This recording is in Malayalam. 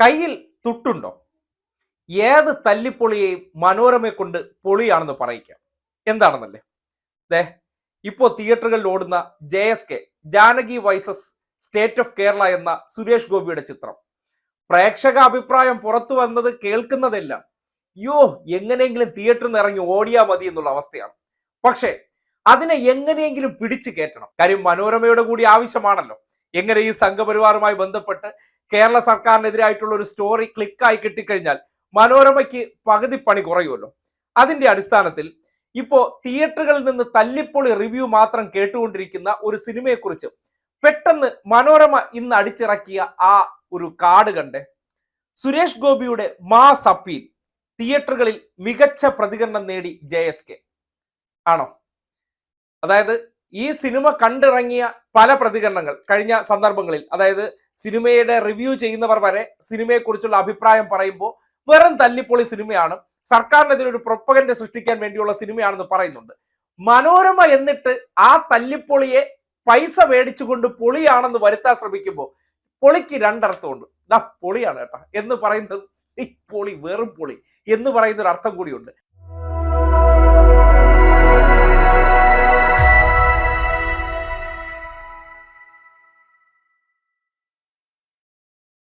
കയ്യിൽ തുട്ടുണ്ടോ? ഏത് തല്ലിപ്പൊളിയെയും മനോരമയെ കൊണ്ട് പൊളിയാണെന്ന് പറയിക്കാം. എന്താണെന്നല്ലേ? ദേ ഇപ്പോൾ തിയേറ്ററുകളിൽ ഓടുന്ന J S K Janaki versus state of Kerala എന്ന സുരേഷ് ഗോപിയുടെ ചിത്രം. പ്രേക്ഷക അഭിപ്രായം പുറത്തു വന്നത് കേൾക്കുന്നതെല്ലാം യോ എങ്ങനെയെങ്കിലും തിയേറ്ററിൽ നിന്ന് ഇറങ്ങി ഓടിയാ മതി എന്നുള്ള അവസ്ഥയാണ്. പക്ഷേ അതിനെ എങ്ങനെയെങ്കിലും പിടിച്ചു കയറ്റണം. കാര്യം മനോരമയുടെ കൂടി ആവശ്യമാണല്ലോ. എങ്ങനെ ഈ സംഘപരിവാറുമായി ബന്ധപ്പെട്ട് കേരള സർക്കാരിനെതിരായിട്ടുള്ള ഒരു സ്റ്റോറി ക്ലിക്കായി കിട്ടിക്കഴിഞ്ഞാൽ മനോരമയ്ക്ക് പകുതി പണി കുറയുമല്ലോ. അതിന്റെ അടിസ്ഥാനത്തിൽ ഇപ്പോ തിയേറ്ററുകളിൽ നിന്ന് തല്ലിപ്പൊളി റിവ്യൂ മാത്രം കേട്ടുകൊണ്ടിരിക്കുന്ന ഒരു സിനിമയെക്കുറിച്ച് പെട്ടെന്ന് മനോരമ ഇന്ന് അടിച്ചിറക്കിയ ആ ഒരു കാർഡ് കണ്ടേ. സുരേഷ് ഗോപിയുടെ മാസ് അപ്പീൽ തിയേറ്ററുകളിൽ മികച്ച പ്രതികരണം നേടി ജെ ആണോ? അതായത് ഈ സിനിമ കണ്ടിറങ്ങിയ പല പ്രതികരണങ്ങൾ കഴിഞ്ഞ സന്ദർഭങ്ങളിൽ അതായത് സിനിമയുടെ റിവ്യൂ ചെയ്യുന്നവർ വരെ സിനിമയെക്കുറിച്ചുള്ള അഭിപ്രായം പറയുമ്പോൾ വെറും തല്ലിപ്പൊളി സിനിമയാണ്. സർക്കാരിനെതിരെ ഒരു പ്രൊപ്പകന്റെ സൃഷ്ടിക്കാൻ വേണ്ടിയുള്ള സിനിമയാണെന്ന് പറയുന്നുണ്ട്. മനോരമ എന്നിട്ട് ആ തല്ലിപ്പൊളിയെ പൈസ മേടിച്ചുകൊണ്ട് പൊളിയാണെന്ന് വരുത്താൻ ശ്രമിക്കുമ്പോൾ പൊളിക്ക് രണ്ടർത്ഥമുണ്ട്. ദാ പൊളിയാണ് കേട്ടോ. എന്ന് പറയുന്നത് ഈ പൊളി വെറും പൊളി എന്ന് പറയുന്ന ഒരു അർത്ഥം കൂടിയുണ്ട്.